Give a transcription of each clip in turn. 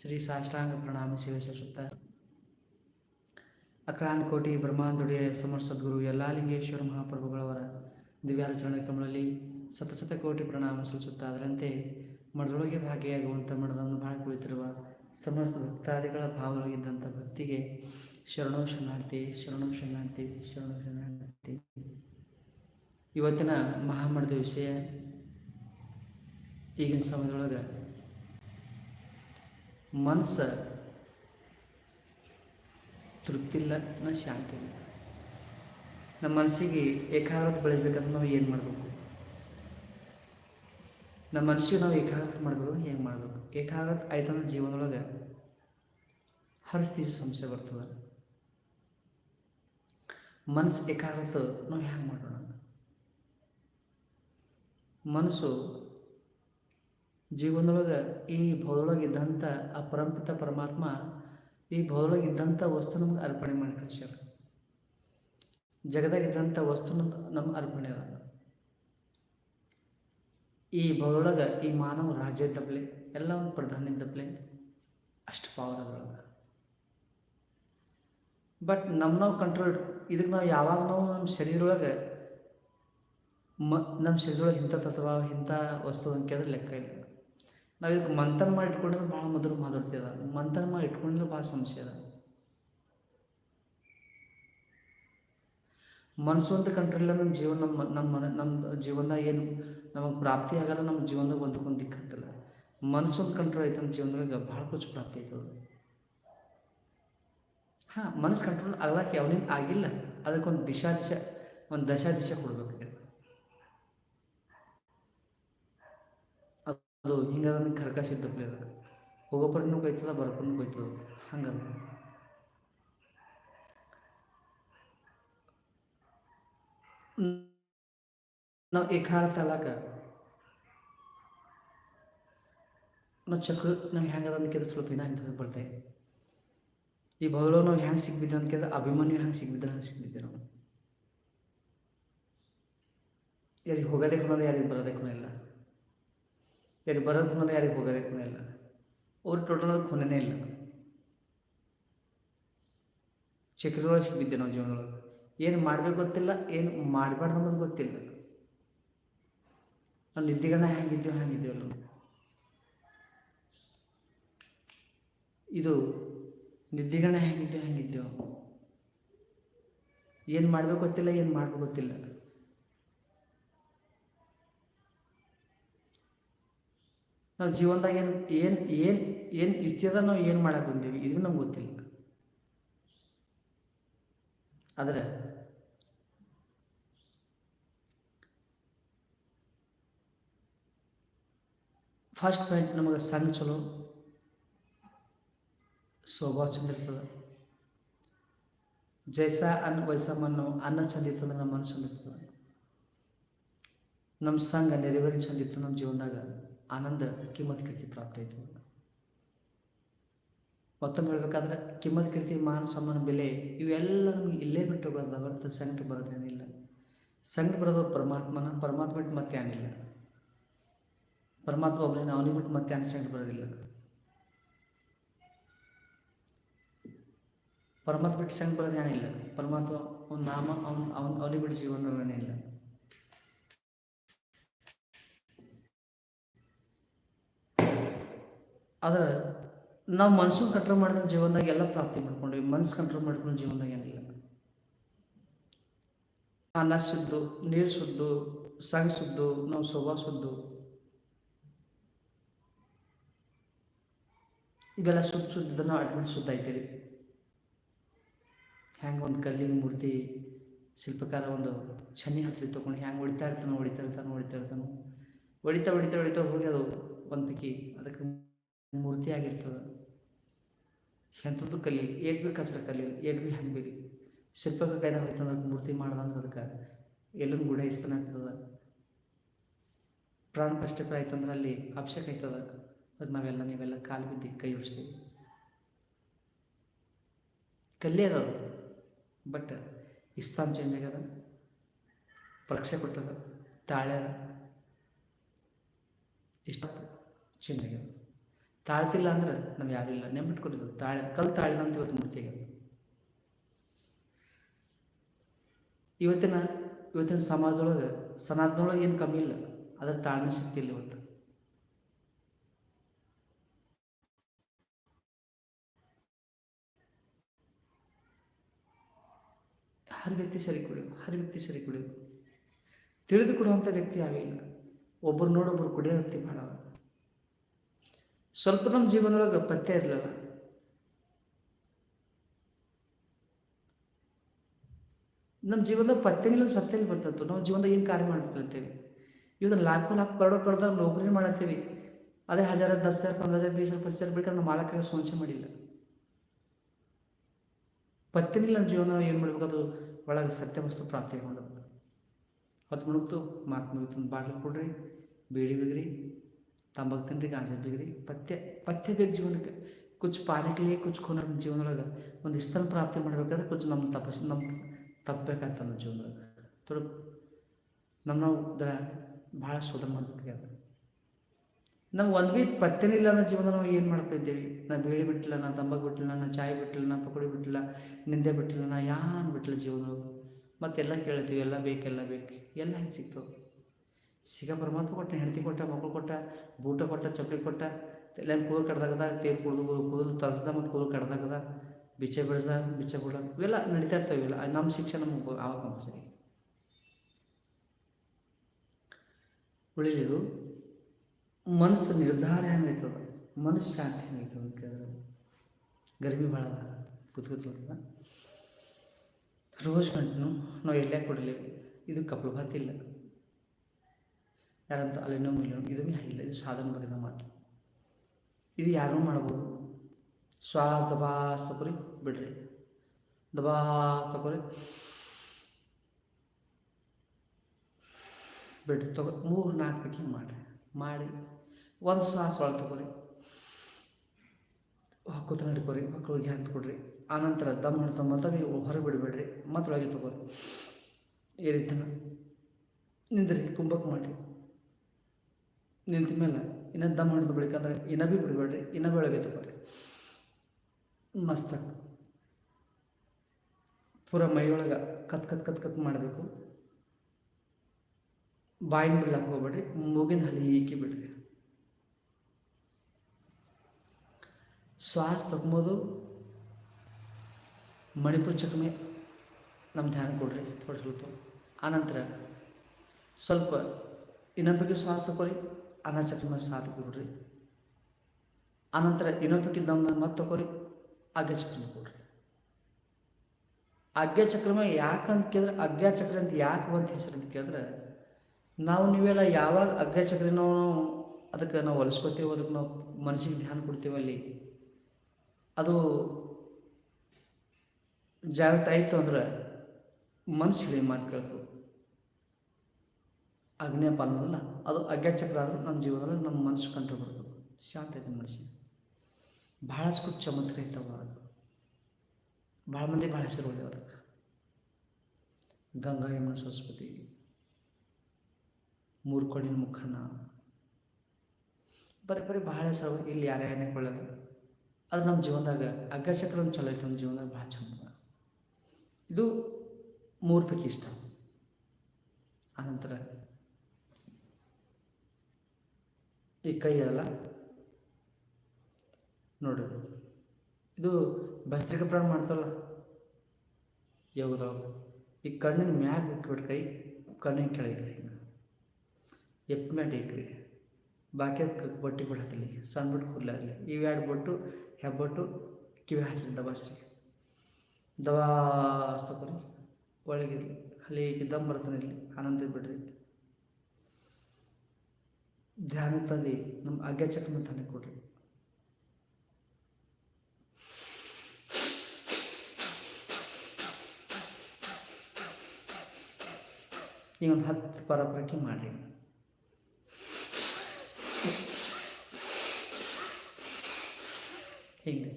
ಶ್ರೀ ಸಾಷ್ಟಾಂಗ ಪ್ರಣಾಮ ಸೇವೆ ಸಲ್ಲಿಸುತ್ತಾ ಅಕ್ರಾನ್ ಕೋಟಿ ಬ್ರಹ್ಮಾಂದುಡಿಯ ಸಮರ್ ಸದ್ಗುರು ಯಲ್ಲಾಲಿಂಗೇಶ್ವರ ಮಹಾಪ್ರಭುಗಳವರ ದಿವ್ಯಾಲ ಚರಣಕಮಲಲ್ಲಿ ಸತಸತ ಕೋಟಿ ಪ್ರಣಾಮ ಸಲ್ಲಿಸುತ್ತಾ ಅದರಂತೆ ಮಡದೊಳಗೆ ಭಾಗಿಯಾಗುವಂಥ ಮಠದನ್ನು ಬಹಳ ಕುಳಿತಿರುವ ಸಮಸ್ತ ಭಕ್ತಾದಿಗಳ ಭಾವದೊಳಗಿದ್ದಂಥ ಭಕ್ತಿಗೆ ಶರಣೋ ಶರಣಾರ್ಥಿ ಶರಣೋ ಶರಣಾರ್ಥಿ ಶರಣೋ ಶರಣಾರ್ಥಿ. ಇವತ್ತಿನ ಮಹಾಮಠದ ವಿಷಯ ಈಗಿನ ಸಮಯದೊಳಗೆ ಮನಸ್ಸು ತೃಪ್ತಿಲ್ಲ, ನಾ ಶಾಂತಿ ಇಲ್ಲ. ನಮ್ಮ ಮನಸ್ಸಿಗೆ ಏಕಾಗ್ರತೆ ಬೆಳಿಬೇಕಂದ್ರೆ ನಾವು ಏನು ಮಾಡಬೇಕು? ನಮ್ಮ ಮನಸ್ಸಿಗೆ ನಾವು ಏಕಾಗ್ರತೆ ಮಾಡಬೇಕು ಹೆಂಗೆ ಮಾಡಬೇಕು? ಏಕಾಗ್ರತೆ ಆಯ್ತಂದ್ರೆ ಜೀವನದೊಳಗೆ ಹರಿಸ್ತೀವಿ ಸಮಸ್ಯೆ ಬರ್ತದೆ. ಮನಸ್ಸು ಏಕಾಗ್ರತೆ, ನಾವು ಹ್ಯಾಂಗೆ ಮಾಡೋಣ? ಮನಸ್ಸು ಜೀವನದೊಳಗೆ ಈ ಭೌದೊಳಗೆ ಇದ್ದಂಥ ಆ ಪರಂಪಿತ ಪರಮಾತ್ಮ, ಈ ಭೌದೊಳಗೆ ಇದ್ದಂಥ ವಸ್ತು ನಮ್ಗೆ ಅರ್ಪಣೆ ಮಾಡಿ ಕಳಿಸ್ಯಾರ. ಜಗದಾಗಿದ್ದಂಥ ವಸ್ತು ನಮ್ಗೆ ಅರ್ಪಣೆ ಅದ. ಈ ಭೌದೊಳಗೆ ಈ ಮಾನವ ರಾಜ್ಯ ಇದ್ದಪ್ಲೆ, ಎಲ್ಲ ಒಂದು ಪ್ರಧಾನ ಇದ್ದಪ್ಲೆ, ಅಷ್ಟು ಪವರ್ ಅದ್ರೊಳಗೆ. ಬಟ್ ನಮ್ಮ ನಾವು ಕಂಟ್ರೋಲ್ ಇದಕ್ಕೆ ನಾವು ಯಾವಾಗ ನಾವು ನಮ್ಮ ಶರೀರೊಳಗೆ ಮ ನಮ್ಮ ಶರೀರೊಳಗೆ ಇಂಥ ತತ್ವ, ಇಂಥ ವಸ್ತು ಅಂಕಿದ್ರೆ ಲೆಕ್ಕ ಇಲ್ಲ. ನಾವು ಇದಕ್ಕೆ ಮಂಥನ ಮಾಡಿ ಇಟ್ಕೊಂಡ್ರೆ ಭಾಳ ಮಧುರ ಮಾತಾಡ್ತೀವ ಮಂಥನ ಮಾಡಿ ಇಟ್ಕೊಂಡ್ರೆ ಭಾಳ ಸಮಸ್ಯೆ ಅದ. ಮನಸ್ಸು ಅಂತ ಕಂಟ್ರೋಲ್ ನಮ್ಮ ಜೀವನ ನಮ್ಮ ನಮ್ಮ ನಮ್ಮ ಜೀವನದಾಗ ಏನು ನಮಗೆ ಪ್ರಾಪ್ತಿ ಆಗಲ್ಲ ನಮ್ಮ ಜೀವನದಾಗ ಒಂದಕ್ಕೊಂದು ದಿಕ್ಕತ್ತಲ್ಲ ಮನಸ್ಸು ಒಂದು ಕಂಟ್ರೋಲ್ ಆಯ್ತು ನಮ್ಮ ಜೀವನದಾಗ ಭಾಳ ಕುಚ್ ಪ್ರಾಪ್ತಿ ಆಯ್ತದ. ಹಾಂ, ಮನಸ್ಸು ಕಂಟ್ರೋಲ್ ಆಗ್ಲಕ್ಕೆ ಯಾವನೇನು ಆಗಿಲ್ಲ. ಅದಕ್ಕೊಂದು ದಿಶಾ ದಿಶೆ, ಒಂದು ದಶಾ ದಿಶೆ ಕೊಡ್ಬೇಕು. ಅದು ಹಿಂಗೆ ಅದನ್ನ ಕರ್ಕಶ ಇದ್ದಪ್ಲೆ ಅದು ಹೋಗೋ ಪರ್ನು ಕೊಯ್ತದ ಬರ್ಪರ್ನು ಕೊಯ್ತದ. ಹಂಗದ ನಾವು ಏಕಾರ ತಲಾಕ ನಾವು ಚಕ್ರ ನಾವು ಹೆಂಗದ ಅಂತ ಕೇಳಿದ್ರೆ ಸ್ವಲ್ಪ ದಿನ ಇಂಥದ್ದು ಬರ್ತೇವೆ ಈ ಭಗಲೋ ನಾವು ಹೆಂಗೆ ಸಿಗ್ಬಿದ್ದೆ ಅಂತ ಕೇಳಿದ್ರೆ ಅಭಿಮನ್ಯು ಹೆಂಗೆ ಸಿಗ್ಬಿದ್ರೆ ಹಂಗೆ ಸಿಗ್ಬಿದ್ದೆ ನಾವು. ಯಾರಿಗೆ ಹೋಗೋದೇ ಕೊನೋದು ಯಾರಿಗೆ ಬರೋದೇ ಕೊನ ಇಲ್ಲ ಯಾರಿಗೆ ಬರೋದು ಕೊನೋದು ಯಾರಿಗೆ ಹೋಗೋದೇ ಕೊನೆ ಇಲ್ಲ. ಅವ್ರು ಟೋಟಲ್ ಕೊನೆನೇ ಇಲ್ಲ. ಚಕ್ರದೊಳಗೆ ಬಿದ್ದೆ ನಾವು ಜೀವನದೊಳಗೆ. ಏನು ಮಾಡಬೇಕು ಗೊತ್ತಿಲ್ಲ, ಏನು ಮಾಡಬಾರ್ದು ಅನ್ನೋದು ಗೊತ್ತಿಲ್ಲ. ನಾವು ನಿದ್ದೆಗಳನ್ನ ಹೆಂಗಿದ್ದೀವಿ ಹಂಗಿದ್ದೀವಲ್ಲ ಇದು ನಿದ್ದೆಗಳನ್ನ ಹೆಂಗಿದ್ದೀವಿ ಹೆಂಗಿದ್ದೀವಿ ಏನು ಮಾಡಬೇಕು ಗೊತ್ತಿಲ್ಲ, ಏನು ಮಾಡ್ಬೇಕು ಗೊತ್ತಿಲ್ಲ. ನಾವು ಜೀವನದಾಗ ಏನು ಏನು ಏನು ಏನು ಇಷ್ಟದ ನಾವು ಏನು ಮಾಡಕ್ಕೆ ಬಂದೀವಿ? ಇದು ನಮ್ಗೆ ಗೊತ್ತಿಲ್ಲ. ಆದರೆ ಫಸ್ಟ್ ಪಾಯಿಂಟ್ ನಮಗೆ ಸಣ್ಣ ಚಲೋ, ಸ್ವಭಾವ ಚಂದ ಇರ್ತದೆ. ಜೈಸ ಅನ್ನ ವಯಸ್ಸ ಮಣ್ಣು, ಅನ್ನ ಚಂದ ಇರ್ತದೆ, ನಮ್ಮ ಮನಸ್ಸು ಚಂದ ಇರ್ತದೆ. ನಮ್ಮ ಸಂಘ ನೆರವೇರಿ ಚಂದ ನಮ್ಮ ಜೀವನದಾಗ. ಆನಂದ, ಕಿಮ್ಮತ್, ಕೀರ್ತಿ ಪ್ರಾಪ್ತ ಆಯಿತು. ಮತ್ತೊಮ್ಮೆ ಹೇಳ್ಬೇಕಾದ್ರೆ, ಕಿಮ್ಮತ್, ಕೀರ್ತಿ, ಮಾನ, ಸಮ್ಮಾನ, ಬೆಲೆ ಇವೆಲ್ಲ ನಮಗೆ ಇಲ್ಲೇ ಬಿಟ್ಟು ಬರೋದು ಹೊರತು ಸಂಕಟ ಬರೋದೇನಿಲ್ಲ ಸಂಕಟ ಬರೋದು ಪರಮಾತ್ಮನ, ಪರಮಾತ್ಮ ಬಿಟ್ಟು ಮತ್ತೆ ಏನಿಲ್ಲ ಪರಮಾತ್ಮ ಒಬ್ಬನೇ ಅವನಿಗೆ ಬಿಟ್ಟು ಮತ್ತೆ ಏನು ಸಂಕಟ ಬರೋದಿಲ್ಲ. ಪರಮಾತ್ಮ ಬಿಟ್ಟು ಸಂಕಟ ಬರೋದು ಏನಿಲ್ಲ ಪರಮಾತ್ಮ ಅವನ ನಾಮ, ಅವನ ಅವನ, ಅವನಿಗೆ ಬಿಟ್ಟು ಜೀವನದೊಳಗೇನಿಲ್ಲ ಆದ್ರೆ ನಾವು ಮನ್ಸನ್ನು ಕಂಟ್ರೋಲ್ ಮಾಡ್ಕೊಂಡು ಜೀವನದಾಗ ಎಲ್ಲ ಪ್ರಾಪ್ತಿ ಮಾಡ್ಕೊಂಡ್ವಿ. ಮನ್ಸು ಕಂಟ್ರೋಲ್ ಮಾಡ್ಕೊಂಡು ಜೀವನದಾಗ ಏನಿಲ್ಲ. ಅನ್ನ ಸುದ್ದು ನೀರು ಸುದ್ದು ಸಂಗ್ ಸುದ್ದು ನಾವು ಸ್ವಭಾವ ಸುದ್ದು ಇವೆಲ್ಲ ಸುದ್ದು ಸುದ್ದು ನಾವು ಅಡ್ಮಿಟ್ ಐತಿರಿ ಹ್ಯಾಂಗೆ ಒಂದು ಕಲ್ಲಿನ ಮೂರ್ತಿ, ಶಿಲ್ಪಕಾರ ಒಂದು ಶನಿ ಹತ್ತಿರ ತೊಗೊಂಡು ಹ್ಯಾಂಗೆ ಹೊಡಿತಾ ಇರ್ತಾನೆ ಹೊಡಿತಾ ಇರ್ತಾನೆ ಹೊಡಿತಾ ಇರ್ತಾನೆ. ಹೊಡಿತಾ ಹೊಡಿತಾ ಹೊಡಿತಾ ಹೋಗಿ ಅದು ಒಂದು ಪೈಕಿ ಅದಕ್ಕೆ ಮೂರ್ತಿ ಆಗಿರ್ತದೆ ಎಂಥದ್ದು ಕಲೀಲಿ ಏಟ್ ಬಿ ಕಷ್ಟ ಕಲೀಲಿ ಏಟ್ ಬಿ ಹಂಗೆ ಬೀರಿ ಶಿಲ್ಪಕ ಕೈದಾಗ ಹೋಯ್ತಂದ್ರೆ ಮೂರ್ತಿ ಮಾಡ್ದಂದ್ರೆ ಅದಕ್ಕೆ ಎಲ್ಲೊಂದು ಗುಡ ಇಸ್ತಾನೆ ಆಗ್ತದೆ. ಪ್ರಾಣ ಕಷ್ಟಕ್ಕೆ ಆಯ್ತಂದ್ರೆ ಅಲ್ಲಿ ಅಭಿಷೇಕ ಆಯ್ತದ ಅದಕ್ಕೆ. ನಾವೆಲ್ಲ, ನೀವೆಲ್ಲ ಕಾಲು ಬಿದ್ದು ಕೈ ಹೊಡ್ಸ್ತೀವಿ ಕಲ್ಲೇ ಅದು ಬಟ್ ಇಸ್ತಾನ್ ಚೇಂಜ್ ಆಗ್ಯದ. ಪರೀಕ್ಷೆ ಕೊಟ್ಟದ. ತಾಳೆ ಇಷ್ಟ ಚೇಂಜ್ ಆಗ್ಯದ. ತಾಳ್ತಿಲ್ಲ ಅಂದ್ರೆ ನಮ್ಗೆ ಯಾರು ಇಲ್ಲ. ನೆಂಬಿಟ್ಕೊಂಡಿದ್ದು ತಾಳೆ ಕಲ್ ತಾಳಿದಂತ ಇವತ್ತು ಮೂರ್ತಿಗೆ ಇವತ್ತಿನ ಇವತ್ತಿನ ಸಮಾಜದೊಳಗೆ ಸನಾತನೊಳಗೆ ಏನು ಕಮ್ಮಿ ಇಲ್ಲ. ಅದರ ತಾಳ್ಮೆ ಶಕ್ತಿ ಇಲ್ಲ ಇವತ್ತು. ಹರ್ ವ್ಯಕ್ತಿ ಸರಿ ಕುಡಿಯೋದು ಹರ್ ವ್ಯಕ್ತಿ ಸರಿ ಕುಡಿಯೋದು ತಿಳಿದು ಕೊಡುವಂಥ ವ್ಯಕ್ತಿ ಯಾವೇ ಒಬ್ಬರು ನೋಡೊಬ್ಬರು ಕುಡಿಯೋ ವ್ಯಕ್ತಿ ಭಾಳ. ಸ್ವಲ್ಪ ನಮ್ಮ ಜೀವನದೊಳಗೆ ಪತ್ತೆ ಇರಲಿಲ್ಲ. ನಮ್ಮ ಜೀವನದಾಗ ಪತ್ತೆನಿಲ್ಲ ಸತ್ತೆಲಿ ಬರ್ತಿತ್ತು ನಾವು ಜೀವನದಾಗ ಏನು ಕಾರ್ಯ ಮಾಡ್ಕೊಳ್ತೇವೆ ಇವತ್ತು ಲಾಖೋ ಲಾಖ ಕರೋಡ ಕರೋದಾಗ ನೌಕರಿ ಮಾಡತ್ತೀವಿ. ಅದೇ ಹಜಾರ ದಸ್ ಸಾವಿರ, ಪಂದ್ರ ಹಜಾರ ಬೀಸ್ ಸಾವಿರ ಪಚ್ಚ ಸಾವಿರ ಬೇಕಾದ್ರೆ ನಮ್ಮ ಮಾಲಕ ಸೋಂಚೆ ಮಾಡಿಲ್ಲ. ಪತ್ತೆನಿಲ್ಲ ನಮ್ಮ ಜೀವನ ಏನು ಮಾಡಬೇಕು? ಅದು ಒಳಗೆ ಪ್ರಾಪ್ತಿ ಮಾಡಬೇಕು ಹೊತ್ತು ಮುಳುಗ್ತು ಮಾತು ಮುಗಿತು. ಬಾಟ್ಲು ಕೊಡ್ರಿ, ಬೀಡಿ ಬಿಗ್ರಿ. ತಂಬಾಕು ತಿನ್ರಿ ಗಾಂಜಾ ಬಿಗ್ರಿ. ಪಥ್ಯ ಪಥ್ಯ ಬೇಕು ಜೀವನಕ್ಕೆ. ಕುಚ್ ಪಾಲಿಕ್ಲಿ ಕುಚ್ ಖೋನ ಜೀವನದೊಳಗೆ ಒಂದು ಇಸ್ತನ ಪ್ರಾಪ್ತಿ ಮಾಡಬೇಕಾದ್ರೆ ಕುಚ್ ನಮ್ಮ ತಪಸ್ ನಮ್ಮ ತಪ್ಪಬೇಕಾಗ್ತದೆ ನಮ್ಮ ಜೀವನದಾಗ. ತೊಡ ನಮ್ಮ ನಾವು ಭಾಳ ಶೋಧ ಮಾಡ್ಬೇಕಾಗ್ಯದ ನಾವು ಒಂದು ಬಿ ಪತ್ತೆನಿಲ್ಲ ಅನ್ನೋ ಜೀವನ ನಾವು ಏನು ಮಾಡ್ಕೊಂಡಿದ್ದೇವೆ ನಾ ಬೇಳೆ ಬಿಟ್ಟಿಲ್ಲ ನಾನು ತಂಬಾಕು ಬಿಟ್ಟಿಲ್ಲ ನಾನು ಚಾಯ್ ಬಿಟ್ಟಿಲ್ಲ, ನಾ ಪಕೋಡಿ ಬಿಟ್ಟಿಲ್ಲ, ನಿಂದೆ ಬಿಟ್ಟಿಲ್ಲ, ನಾ ಯಾನ್ ಬಿಟ್ಟಿಲ್ಲ ಜೀವನ ಮತ್ತೆಲ್ಲ ಕೇಳ್ತೀವಿ, ಎಲ್ಲ ಬೇಕೆಲ್ಲ ಬೇಕು. ಎಲ್ಲ ಹೆಂಗೆ ಸಿಗ ಪರಮಾತ್ಮ ಕೊಟ್ಟ, ಹೆಂಡತಿ ಕೊಟ್ಟ ಮಕ್ಕಳು ಕೊಟ್ಟ, ಬೂಟ ಕೊಟ್ಟ, ಚಪ್ಪಲಿ ಕೊಟ್ಟ ಎಲ್ಲ ಕೂದಲು ಕಡ್ದಾಗದ, ತೇರು ಕುಡಿದು ಕೂದಲು ತರಿಸ್ದ ಮತ್ತು ಕೂದಲು ಕಡ್ದಾಗದ, ಬಿಚ್ಚೆ ಬೆಳೆಸ ಬಿಚ್ಚೆ ಬಿಡ ಇವೆಲ್ಲ ನಡೀತಾ ಇರ್ತವೆ, ಇವೆಲ್ಲ. ನಮ್ಮ ಶಿಕ್ಷಣ ನಮಗೆ ಆವಾಗ ಕಂಪಲ್ಸರಿ ಉಳಿಲಿದು ಮನಸ್ಸು ನಿರ್ಧಾರ ಹೆಂಗೈತದ? ಮನಸ್ಸು ಶಾಂತಿ ಹೆಂಗೈತದ ಅಂತ ಕೇಳಿದ್ರೆ? ಗರ್ಮಿ ಭಾಳ ಅದ ಕುತ್ಕೊತದ ರೋಜ್ ಗಂಟು ನಾವು ಎಲ್ಲೇ ಕೊಡಲಿ ಇದು ಕಪಲಭಾತಿ ಇಲ್ಲ. ಯಾರಂತ ಅಲ್ಲಿನೋ ಮಿಲ್ಲೋ ಇದನ್ನು ಹಾಗಿಲ್ಲ ಇದು ಸಾಧನ ಬಗೆದ ಮಾತು. ಇದು ಯಾರೂ ಮಾಡ್ಬೋದು? ಶ್ವಾಸ ದಬಾಸ್ ತಗೋರಿ ಬಿಡ್ರಿ. ದಬಾಸ್ ತಗೋರಿ ಬಿಡ್ರಿ. ತಗೋ, ಮೂರು, ನಾಲ್ಕು ಪೈಕಿ ಮಾಡಿರಿ ಮಾಡಿ. ಒಂದು ಶ್ವಾಸ ಒಳಗೆ ತಗೋರಿ. ಕೂತ ನಡ್ಕೋರಿ ಮಕ್ಕಳಿಗೆ ಹಾಕಿ ಕೊಡ್ರಿ. ಆನಂತರ ದಮ್ ಹಿಡ್ತ ಮತ್ತೆ ಹೊರಗೆ ಬಿಡಬೇಡ್ರಿ. ಮತ್ತೊಳಗೆ ತಗೋರಿ. ಈ ನಿಂದ್ರಿ ಕುಂಭಕ್ಕೆ ಮಾಡಿ. ನಿಂತ ಮೇಲೆ ಇನ್ನೂ ದಮ್ ಹಿಡಿದು ಬಳಿಕ ಅಂದ್ರೆ ಇನ್ನೂ ಭೀ ಬಿಡಬೇಡ್ರಿ ಇನ್ನೂ ಒಳಗೆ ತಗೋರಿ ಮಸ್ತಕ್. ಪೂರ ಮೈಯೊಳಗೆ ಕತ್ ಕತ್ ಕತ್ ಕತ್ ಮಾಡಬೇಕು. ಬಾಯಿನ ಬಿಡ್ಲಕ್ಕೆ ಹೋಗ್ಬೇಡ್ರಿ, ಮೂಗಿನ ಹಲಿ ಈಕಿ ಬಿಡ್ರಿ. ಶ್ವಾಸ ತಗೊಂಬೋದು ಮಣಿಪುರ ಚಕಮೆ ನಮ್ಮ ಧ್ಯಾನ ಕೊಡ್ರಿ ಥೋಡೆ ಸ್ವಲ್ಪ. ಆನಂತರ ಸ್ವಲ್ಪ ಇನ್ನೊಂದು ಬಗ್ಗೆ ಶ್ವಾಸ ತಗೊಳ್ರಿ ಅನ್ನ ಚಕ್ರಮ ಸಾತ್ ಕೊಡ್ರಿ ಆನಂತರ ಇನ್ನೊಂದು ಬಗ್ಗೆ ದಮ್ಮ ಮತ್ತೆ ಆಜ್ಞಾ ಚಕ್ರನ ಕೊಡ್ರಿ ಚಕ್ರಮ ಯಾಕಂತ ಕೇಳಿದ್ರೆ ಆಜ್ಞಾ ಚಕ್ರ ಅಂತ ಯಾಕೆ ಬಂತ ಹೆಸರು ಅಂತ ಕೇಳಿದ್ರೆ, ನಾವು ನೀವೆಲ್ಲ ಯಾವಾಗ ಚಕ್ರ ನಾವು ಅದಕ್ಕೆ ನಾವು ಹೊಲಿಸ್ಕೊತೀವೋ, ಅದಕ್ಕೆ ನಾವು ಮನಸ್ಸಿಗೆ ಧ್ಯಾನ ಕೊಡ್ತೀವಿ ಅಲ್ಲಿ, ಅದು ಜಾಗೃತ ಆಯಿತು ಅಂದ್ರೆ ಮನಸ್ಸಿಗೆ ಮಾತು ಕೇಳ್ತದೆ? ಅಗ್ನೇಯ ಪಾಲನಲ್ಲ ಅದು ಅಗ್ಗಚಕ್ರ ಆದರೆ ನಮ್ಮ ಜೀವನದಲ್ಲಿ ನಮ್ಮ ಮನಸ್ಸು ಕಂಟ್ರೋಲ್ ಮಾಡಬೇಕು ಶಾಂತ ಐತೆ ಮನಸ್ಸಿನ ಭಾಳಷ್ಟು ಅದು ಭಾಳ ಮಂದಿ ಭಾಳ ಹೆಸರು ಒಳ್ಳೆಯ ಅದಕ್ಕೆ. ಗಂಗಾ ಯಮುನ ಸರಸ್ವತಿ ಮೂರು ಮುಖನ ಬರೀ ಬರೀ ಭಾಳ ಹೆಸರು ಇಲ್ಲಿ ಯಾರೇ ಎಣ್ಣೆ ಕೊಳ್ಳೋದು ಅದು ನಮ್ಮ ಜೀವನದಾಗ ಅಗ್ಗಚಕ್ರ ಚಲೋ ಐತೆ ನಮ್ಮ ಜೀವನದಾಗ ಭಾಳ ಚಂದ ಇದು ಮೂರು ಪೈಕಿ ಇಷ್ಟ. ಆನಂತರ ಈ ಕೈ ಅಲ್ಲ? ನೋಡ್ರಿ ಇದು ಭಸ್ತ್ರಿಕ ಪ್ರಾಣ ಮಾಡ್ತಲ್ಲ? ಯೋಗದೊಳಗೆ ಈ ಕಣ್ಣಿನ ಮ್ಯಾಗ ಇಟ್ಬಿಟ್ಟು ಕೈ, ಕಣ್ಣಿನ ಕೆಳಗೆ ಎಪ್ಪ ಮ್ಯಾಟ ಇಕ್ರಿ ಬಾಕಿ ಬಟ್ಟೆ ಬಿಡತ್ತಿಲ್ಲ ಸಣ್ಣ ಬಿಟ್ಟು ಕೂದಲಾಗಲಿ ಇವು ಎರಡು ಬೊಟ್ಟು, ಹೆಬ್ಬಟ್ಟು, ಕಿವಿ ಹಚ್ಚಿರಿ ದಬಾಸ್ರಿ ದಬಾಸ್ ತಗೊರಿ ಒಳಗಿರಲಿ ಅಲ್ಲಿ ದಮ್ ಬರ್ತಾನೆ ಇಲ್ಲಿ ಆನಂದ ಬಿಡ್ರಿ. ಧ್ಯಾನ ತಂದು ನಮ್ಮ ಅಗ್ಗಚಕ್ರನ ತಾನೇ ಕೊಡ್ರಿ. ಈ ಒಂದು ಹತ್ತು ಪರಪರಕ್ಕೆ ಮಾಡಿರಿ. ಹಿಂಗೆ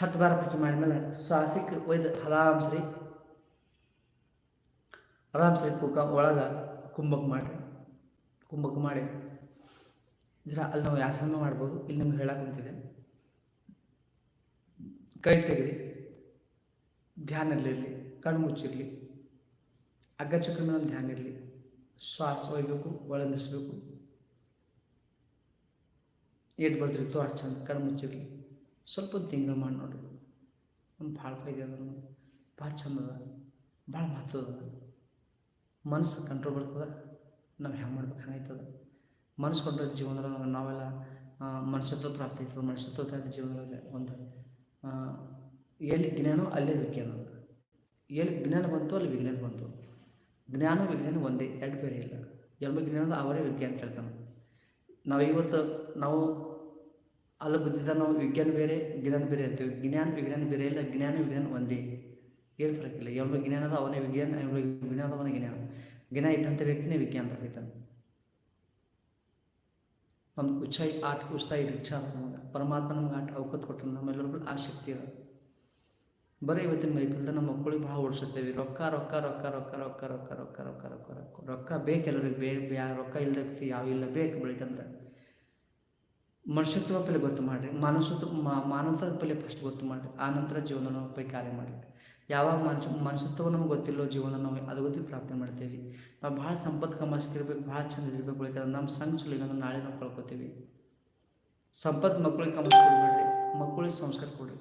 ಹತ್ತು ಬಾರ ಪೈಕಿ ಮಾಡಿದ್ಮೇಲೆ ಶ್ವಾಸಕ್ಕೆ ಒಯ್ದು ಆರಾಮ್ಸ್ರಿ ಆರಾಮ್ಸ್ರಿ ಕುಕ್ಕ ಒಳಗೆ ಕುಂಭಕ್ಕೆ ಮಾಡಿ ಕುಂಭಕ್ಕೆ ಮಾಡಿ ಇದರ ಅಲ್ಲಿ ನಾವು ವ್ಯಾಸನ ಮಾಡ್ಬೋದು. ಇಲ್ಲಿ ನಿಮ್ಗೆ ಹೇಳಕ್ಕೆ ಕುಂತಿದೆ ಕೈ ತೆಗಿರಿ. ಧ್ಯಾನ ಇರಲಿ, ಕಣ್ಣು ಮುಚ್ಚಿರಲಿ. ಅಗ್ಗಚಕ್ರ ಮೇಲೆ ಧ್ಯಾನ ಇರಲಿ. ಶ್ವಾಸ ಒಯ್ಬೇಕು ಒಳಂದಿಸ್ಬೇಕು ಏಟ್ ಬರ್ತಿರ್ತೋ ಅಷ್ಟು ಚಂದ ಕಣ್ಣು ಮುಚ್ಚಿರಲಿ. ಸ್ವಲ್ಪ ತಿಂಗಳು ಮಾಡಿ ನೋಡ್ರಿ. ಒಂದು ಭಾಳ ಫೈದೆ ಅದ ಭಾಳ ಚಂದ ಅದ. ಭಾಳ ಮಹತ್ವ ಅದ. ಮನಸ್ಸು ಕಂಟ್ರೋಲ್ ಬರ್ತದೆ. ನಾವು ಹೆಂಗೆ ಮಾಡ್ಬೇಕು ಹಂಗಾಯ್ತದ ಮನಸ್ಸು ಕೊಟ್ಟ ಜೀವನದಾಗ ನಾವೆಲ್ಲ ಮನುಷ್ಯತ್ವ ಪ್ರಾಪ್ತಿ ಆಯ್ತದೆ? ಮನುಷ್ಯತ್ವ ಜೀವನದಾಗ ಒಂದು ಎಲ್ಲಿ ಜ್ಞಾನೋ ಅಲ್ಲೇ ವಿಜ್ಞಾನ ಎಲ್ಲಿ ಜ್ಞಾನ ಬಂತು ಅಲ್ಲಿ ವಿಜ್ಞಾನ ಬಂತು. ಜ್ಞಾನ, ವಿಜ್ಞಾನ ಒಂದೇ ಎರಡು ಬೇರೆ ಇಲ್ಲ. ಎಲ್ಲ ಜ್ಞಾನದ ಅವರೇ ವಿಜ್ಞಾನ ಕೇಳ್ತಾನೆ ನಾವು ಇವತ್ತು, ನಾವು ಅಲ್ಲಿ ಬಂದಿದ್ದ ನಾವು ವಿಜ್ಞಾನ ಬೇರೆ, ಜ್ಞಾನ ಬೇರೆ ಅಂತೀವಿ ಜ್ಞಾನ, ವಿಜ್ಞಾನ ಬೇರೆ ಇಲ್ಲ, ಜ್ಞಾನ, ವಿಜ್ಞಾನ ಒಂದೇ. ಏನು ಫರಕ್ ಇಲ್ಲ. ಯಾವ ಜ್ಞಾನದ ಅವನೇ ವಿಜ್ಞಾನ ಯಾವ ವಿಜ್ಞಾನದ ಅವನೇ ಜ್ಞಾನ. ಜ್ಞಾನ ಇದ್ದಂಥ ವ್ಯಕ್ತಿನೇ ವಿಜ್ಞಾನ ಅಂತ ಕರೀತಾನೆ ನಮ್ಗೆ ಆಟ ಉತ್ಸಾಹ ಇಚ್ಛಾ ನಮಗೆ ಪರಮಾತ್ಮ ನಮ್ಗೆ ಆಟ ಅವಕತ್ ಕೊಟ್ಟರು ನಮ್ಮೆಲ್ಲರಿಗೂ ಆ ಶಕ್ತಿ ಇರೋ ಬರೀ ಇವತ್ತಿನ ಮೈಪಿಲ್ದ ನಮ್ಮ ಮಕ್ಕಳಿಗೆ ಭಾಳ ಓಡಿಸುತ್ತೇವೆ ರೊಕ್ಕ ರೊಕ್ಕ ರೊಕ್ಕ ರೊಕ್ಕ ರೊಕ್ಕ ರೊಕ್ಕ ರೊಕ್ಕ ರೊಕ್ಕ ರೊಕ್ಕ ರೊಕ್ಕ ರೊಕ್ಕ ಬೇಕು ಎಲ್ಲರಿಗೆ ಬೇ ರೊಕ್ಕ ಇಲ್ಲದ ವ್ಯಕ್ತಿ ಯಾವ ಇಲ್ಲ ಬೇಕು ಬೆಳಿತಂದ್ರೆ ಮನುಷ್ಯತ್ವ ಪಲೆ ಗೊತ್ತು ಮಾಡಿರಿ ಮಾನಸತ್ವ ಮಾನವತ್ವದ ಪೈಲೆ ಫಸ್ಟ್ ಗೊತ್ತು ಮಾಡಿರಿ ಆ ನಂತರ ಜೀವನ ಪೈ ಕಾರ್ಯ ಮಾಡಿರಿ ಯಾವಾಗ ಮನುಷ್ಯ ಮನುಷ್ಯತ್ವ ನಮ್ಗೆ ಗೊತ್ತಿಲ್ಲೋ ಜೀವನ ನಾವು ಅದು ಗೊತ್ತಿ ಪ್ರಾಪ್ತಿ ಮಾಡ್ತೀವಿ. ನಾವು ಭಾಳ ಸಂಪತ್ತು ಕಮಾಸ್ಕಿರ್ಬೇಕು ಭಾಳ ಚಂದ ಇರ್ಬೇಕು ಬೆಳಿತಾರೆ ನಮ್ಮ ಸಂಘ ಸುಳಿಗನ್ನು ನಾಳೆ ನಾವು ಕಳ್ಕೊತೀವಿ. ಸಂಪತ್ತು ಮಕ್ಕಳಿಗೆ ಕಮಾಸ್ಕೊಡ್ಬೇಡ್ರಿ ಮಕ್ಕಳಿಗೆ ಸಂಸ್ಕಾರ ಕೊಡ್ರಿ.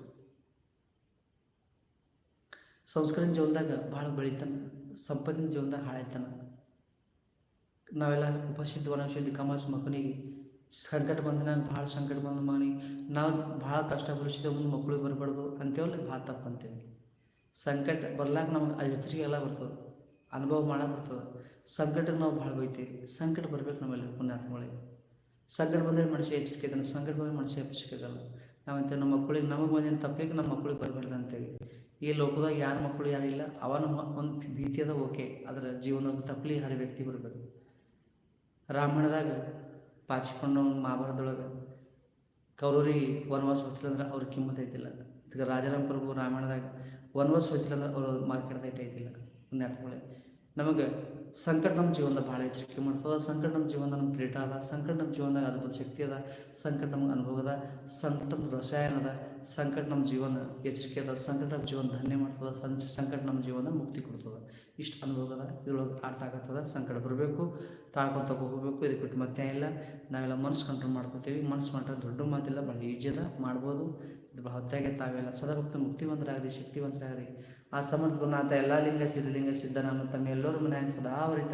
ಸಂಸ್ಕಾರದ ಜೀವನದಾಗ ಭಾಳ ಬೆಳಿತಾನೆ ಸಂಪತ್ತಿನ ಜೀವನದಾಗ ಹಾಳಾಯ್ತಾನ. ನಾವೆಲ್ಲ ಉಪಸಿದ್ಧ ವನಶುದ್ಧ ಕಮಾಸ್ ಮಕ್ಕಳಿಗೆ ಸಂಕಟ ಬಂದಾಗ ಭಾಳ ಸಂಕಟ ಬಂದ ಮಗನಿಗೆ ನಾವು ಭಾಳ ಕಷ್ಟ ಮುಂದೆ ಮಕ್ಕಳಿಗೆ ಬರಬಾರ್ದು ಅಂತೇವಲ್ಲ ಭಾಳ ತಪ್ಪು ಅಂತೇವೆ. ಸಂಕಟ ಬರ್ಲಾಕ ನಮ್ಗೆ ಅದು ಎಚ್ಚರಿಕೆ ಎಲ್ಲ ಬರ್ತದೆ, ಅನುಭವ ಮಾಡಕ್ಕೆ ಬರ್ತದೆ. ಸಂಕಟಕ್ಕೆ ನಾವು ಭಾಳ ಬೈತೀವಿ. ಸಂಕಟ ಬರ್ಬೇಕು ನಮ್ಮಲ್ಲಿ ಪುಣ್ಯಾತ್ಮಗಳಿಗೆ. ಸಂಕಟ ಬಂದರೆ ಮನುಷ್ಯ ಎಚ್ಚರಿಕೆ ಇದ್ದಾನೆ, ಸಂಕಟ ಬಂದರೆ ಮನುಷ್ಯ ಎಚ್ಚರಿಕೆ ಆಗಲ್ಲ ನಾವಂತ ನಮ್ಮ ಮಕ್ಕಳಿಗೆ, ನಮಗೆ ಬಂದಿನ ತಪ್ಪಲಿಕ್ಕೆ ನಮ್ಮ ಮಕ್ಕಳಿಗೆ ಬರಬಾರ್ದು ಅಂತೇಳಿ ಈ ಲೋಕದಾಗ ಯಾರ ಮಕ್ಕಳು ಯಾರಿಲ್ಲ ನಮ್ಮ ಒಂದು ಭೀತಿ ಓಕೆ. ಅದರ ಜೀವನದ ತಪ್ಪಲಿ ಹರಿ ವ್ಯಕ್ತಿ ಬರಬೇಕು? ರಾಮಾಯಣದಾಗ ಪಾಚಿಕೊಂಡು ಮಹಾಭಾರತದೊಳಗೆ ಕೌರವರಿಗೆ ವನವಾಸ ಬರ್ತಿಲ್ಲ ಅಂದ್ರೆ ಅವ್ರಿಗೆ ಕಿಮ್ಮತ್ ಐತಿಲ್ಲ. ಇದಕ್ಕೆ ರಾಜಾರಾಮ್ ಪ್ರಭು ರಾಮಾಯಣದಾಗ ವನವಾಸ ಹೋಗ್ತಿಲ್ಲ ಅಂದ್ರೆ ಅವ್ರ ಮಾರ್ಕೆಟ್ದ ಐತಿಲ್ಲ ಪುಣ್ಯಾತ್ಮಗಳೇ ನಮಗೆ ಸಂಕಟ ನಮ್ಮ ಜೀವನದ ಭಾಳ ಎಚ್ಚರಿಕೆ ಮಾಡ್ತದೆ ಸಂಕಟ ನಮ್ಮ ಜೀವನದಾಗ ನಮ್ಮ ಪ್ರೇಟ ಅದ ಸಂಕಟ ನಮ್ಮ ಜೀವನದಾಗ ಅದ್ಭುತ ಶಕ್ತಿ ಅದ ಸಂಕಟ ನಮ್ಗೆ ಅನುಭವ ಅದ ಸಂಕಟ ನಮ್ಮ ರಸಾಯನ ಅದ ಸಂಕಟ ನಮ್ಮ ಜೀವನ ಎಚ್ಚರಿಕೆ ಅದ ಸಂಕಟ ನಮ್ಮ ಜೀವನ ಧನ್ಯ ಮಾಡ್ತದೆ ಸಂ ಸಂಕಟ ನಮ್ಮ ಜೀವನ ಮುಕ್ತಿ ಕೊಡ್ತದೆ ಇಷ್ಟು ಅನುಭವ ಅದ ಇದ್ರೊಳಗೆ ಆಟ ಆಗತ್ತದ, ಸಂಕಟ ಬರಬೇಕು, ತಾಳ್ಕೊಂತ ಹೋಗಬೇಕು, ಇದಕ್ಕೆ ಬಿಟ್ಟು ಮತ್ತೆ ಇಲ್ಲ. ನಾವೆಲ್ಲ ಮನಸ್ಸು ಕಂಟ್ರೋಲ್ ಮಾಡ್ಕೋತೀವಿ. ಮನಸ್ಸು ಮಾಡ್ರೆ ದೊಡ್ಡ ಮಾತಿಲ್ಲ ಭಾಳ ಈಜಿ ಅದ ಮಾಡ್ಬೋದು. ಹೊತ್ತಾಗೆ ತಾವೆಲ್ಲ ಸದಾಭಕ್ತ, ಮುಕ್ತಿವಂತರಾಗ್ರಿ, ಶಕ್ತಿವಂತರಾಗ್ರಿ. ಆ ಸಮರ್ಥ ಎಲ್ಲ ಲಿಂಗ ಸಿದ್ಧಲಿಂಗ ಸಿದ್ಧನಾಮ ತಮ್ಮ ಎಲ್ಲರೂ ಮನೆಯಾಗ ಸದಾ ಅವರಿತ